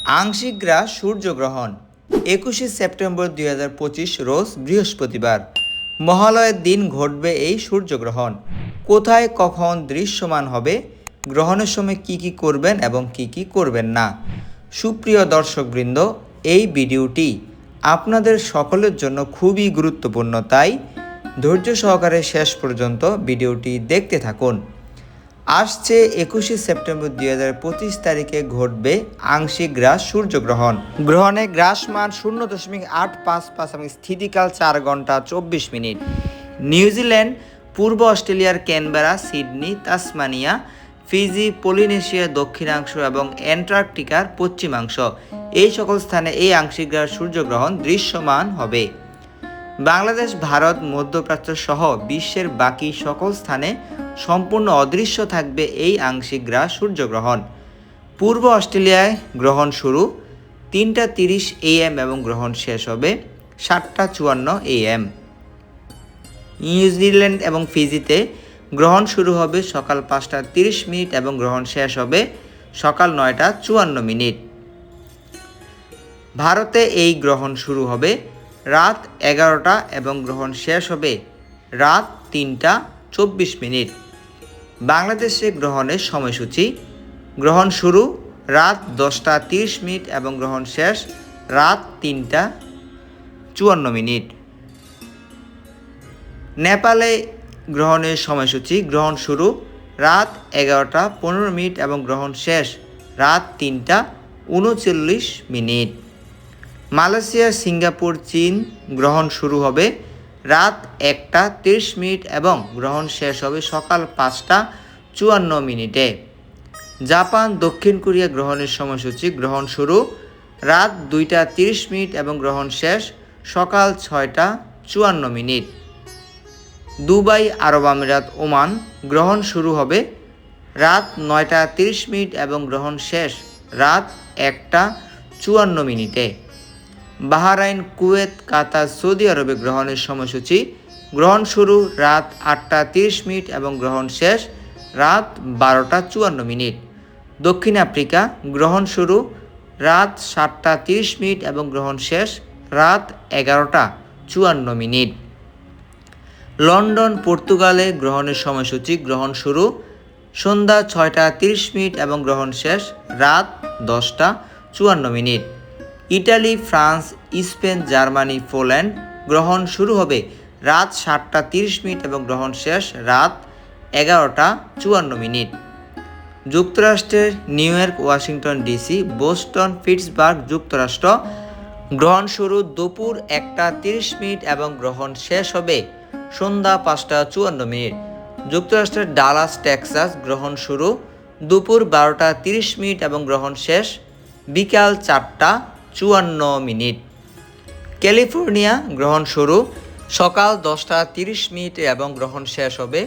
আংশিক গ্রাস সূর্যগ্রহণ, একুশে সেপ্টেম্বর দুই হাজার পঁচিশ রোজ বৃহস্পতিবার। মহালয়ের দিন ঘটবে এই সূর্যগ্রহণ। কোথায় কখন দৃশ্যমান হবে, গ্রহণের সময় কি কি করবেন এবং কি কি করবেন না? সুপ্রিয় দর্শকবৃন্দ, এই ভিডিওটি আপনাদের সকলের জন্য খুবই গুরুত্বপূর্ণ, তাই ধৈর্য সহকারে শেষ পর্যন্ত ভিডিওটি দেখতে থাকুন। আসছে একুশে সেপ্টেম্বর দুই হাজার পঁচিশ তারিখে ঘটবে আংশিক গ্রাস সূর্যগ্রহণ। গ্রহণে গ্রাস মান শূন্য দশমিক আট পাঁচ পাঁচ এবং স্থিতিকাল চার ঘণ্টা চব্বিশ মিনিট। নিউজিল্যান্ড, পূর্ব অস্ট্রেলিয়ার ক্যানবেরা, সিডনি, তাসমানিয়া, ফিজি পলিনেশিয়ার দক্ষিণাংশ এবং অ্যান্টার্কটিকার পশ্চিমাংশ। এই সকল স্থানে এই আংশিক গ্রাস সূর্যগ্রহণ দৃশ্যমান হবে। বাংলাদেশ, ভারত, মধ্যপ্রাচ্য সহ বিশ্বের বাকি সকল স্থানে সম্পূর্ণ অদৃশ্য থাকবে এই আংশিক গ্রাস সূর্যগ্রহণ। পূর্ব অস্ট্রেলিয়ায় গ্রহণ শুরু তিনটা তিরিশ এএম এবং গ্রহণ শেষ হবে সাতটা চুয়ান্ন এএম নিউজিল্যান্ড এবং ফিজিতে গ্রহণ শুরু হবে সকাল পাঁচটা তিরিশ মিনিট এবং গ্রহণ শেষ হবে সকাল নয়টা চুয়ান্ন মিনিট। ভারতে এই গ্রহণ শুরু হবে রাত এগারোটা এবং গ্রহণ শেষ হবে রাত তিনটা চব্বিশ মিনিট। বাংলাদেশে গ্রহণের সময়সূচি। গ্রহণ শুরু রাত দশটা তিরিশ মিনিট এবং গ্রহণ শেষ রাত তিনটা চুয়ান্ন মিনিট। নেপালে গ্রহণের সময়সূচি, গ্রহণ শুরু রাত এগারোটা পনেরো মিনিট এবং গ্রহণ শেষ রাত তিনটা উনচল্লিশ মিনিট। মালয়েশিয়া, সিঙ্গাপুর, চীন গ্রহণ শুরু হবে রাত একটা তিরিশ মিনিট এবং গ্রহণ শেষ হবে সকাল পাঁচটা চুয়ান্ন মিনিটে। জাপান, দক্ষিণ কোরিয়া গ্রহণের সময়সূচি গ্রহণ শুরু রাত দুইটা তিরিশ মিনিট এবং গ্রহণ শেষ সকাল ছয়টা চুয়ান্ন মিনিট। দুবাই, আরব আমিরাত, ওমান গ্রহণ শুরু হবে রাত নয়টা তিরিশ মিনিট এবং গ্রহণ শেষ রাত একটা চুয়ান্ন মিনিটে। বাহারাইন, কুয়েত, কাতার, সৌদি আরবে গ্রহণের সময়সূচি। গ্রহণ শুরু রাত আটটা তিরিশ মিনিট এবং গ্রহণ শেষ রাত বারোটা চুয়ান্ন মিনিট। দক্ষিণ আফ্রিকা, গ্রহণ শুরু রাত সাতটা তিরিশ মিনিট এবং গ্রহণ শেষ রাত এগারোটা চুয়ান্ন মিনিট। লন্ডন, পর্তুগালে গ্রহণের সময়সূচি, গ্রহণ শুরু সন্ধ্যা ছয়টা তিরিশ মিনিট এবং গ্রহণ শেষ রাত দশটা চুয়ান্ন minute. Italy, France, Spain, Germany, Poland. গ্রহণ শুরু হবে রাত সাতটা তিরিশ মিনিট এবং গ্রহণ শেষ রাত এগারোটা চুয়ান্ন মিনিট। যুক্তরাষ্ট্রের New York, Washington DC, Boston, Pittsburgh যুক্তরাষ্ট্র। গ্রহণ শুরু দুপুর একটা তিরিশ মিনিট এবং গ্রহণ শেষ হবে সন্ধ্যা পাঁচটা চুয়ান্ন মিনিট। যুক্তরাষ্ট্রের ডালাস, টেক্সাস, গ্রহণ শুরু দুপুর বারোটা তিরিশ মিনিট এবং গ্রহণ শেষ বিকাল চারটা চুয়ান্ন মিনিট। ক্যালিফোর্নিয়া গ্রহণ শুরু সকাল দশটা তিরিশ মিনিটে এবং গ্রহণ শেষ হবে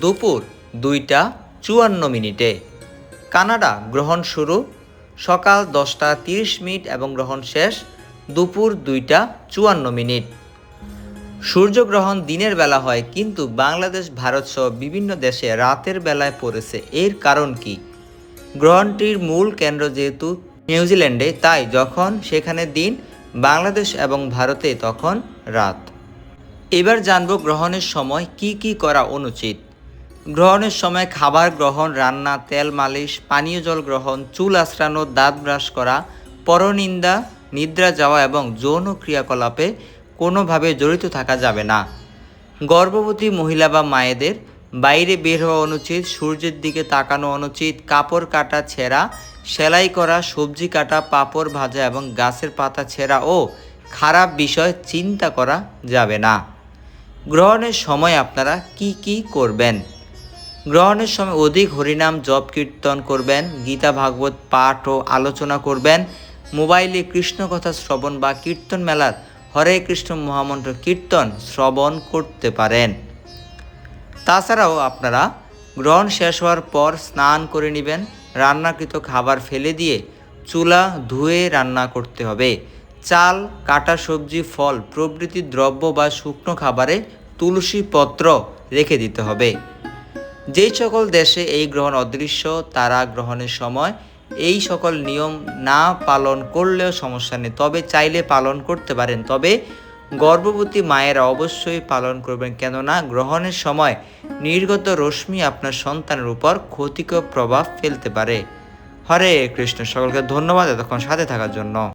দুপুর দুইটা চুয়ান্ন মিনিটে। কানাডা গ্রহণ শুরু সকাল দশটা তিরিশ মিনিট এবং গ্রহণ শেষ দুপুর দুইটা চুয়ান্ন মিনিট। সূর্যগ্রহণ দিনের বেলা হয়, কিন্তু বাংলাদেশ, ভারত সহ বিভিন্ন দেশে রাতের বেলায় পড়েছে। এর কারণ কি? গ্রহণটির মূল কেন্দ্র যেহেতু নিউজিল্যান্ডে, তাই যখন সেখানে দিন, বাংলাদেশ এবং ভারতে তখন রাত। এবার জানব গ্রহণের সময় কি কি করা অনুচিত। গ্রহণের সময় খাবার গ্রহণ, রান্না, তেল মালিশ, পানীয় জল গ্রহণ, চুল আশ্রানো দাঁত ব্রাশ করা, পরনিন্দা, নিদ্রা যাওয়া এবং যৌন ক্রিয়াকলাপে কোনোভাবে জড়িত থাকা যাবে না। গর্ভবতী মহিলা বা মায়েদের বাইরে বের হওয়া অনুচিত, সূর্যের দিকে তাকানো অনুচিত, কাপড় কাটা, ছেঁড়া সেলাই করা, সবজি কাটা, পাপড় ভাজা এবং গাছের পাতা ছেঁড়া ও খারাপ বিষয় চিন্তা করা যাবে না। গ্রহণের সময় আপনারা কি কি করবেন? গ্রহণের সময় অধিক হরিনাম, জপ, কীর্তন করবেন, গীতা, ভাগবত, পাঠ ও আলোচনা করবেন, মোবাইলে কৃষ্ণ কথা শ্রবণ বা কীর্তন মেলার হরে কৃষ্ণ মহামন্ত্র কীর্তন শ্রবণ করতে পারেন। তাছাড়াও আপনারা গ্রহণ শেষ হওয়ার পর স্নান করে নেবেন রান্নাকৃত খাবার ফেলে দিয়ে চুলা ধুয়ে রান্না করতে হবে। চাল, কাটা সবজি, ফল, প্রভৃতি দ্রব্য বা শুকনো খাবারে তুলসী পত্র রেখে দিতে হবে। যেই সকল দেশে এই গ্রহণ অদৃশ্য, তারা গ্রহণের সময় এই সকল নিয়ম না পালন করলেও সমস্যা নেই। তবে চাইলে পালন করতে পারেন। তবে গর্ভবতী মায়েরা অবশ্যই পালন করবেন কেননা গ্রহণের সময় নির্গত রশ্মি আপনার সন্তানের উপর ক্ষতিকর প্রভাব ফেলতে পারে। হরে কৃষ্ণ, সকলকে ধন্যবাদ এতক্ষণ সাথে থাকার জন্য।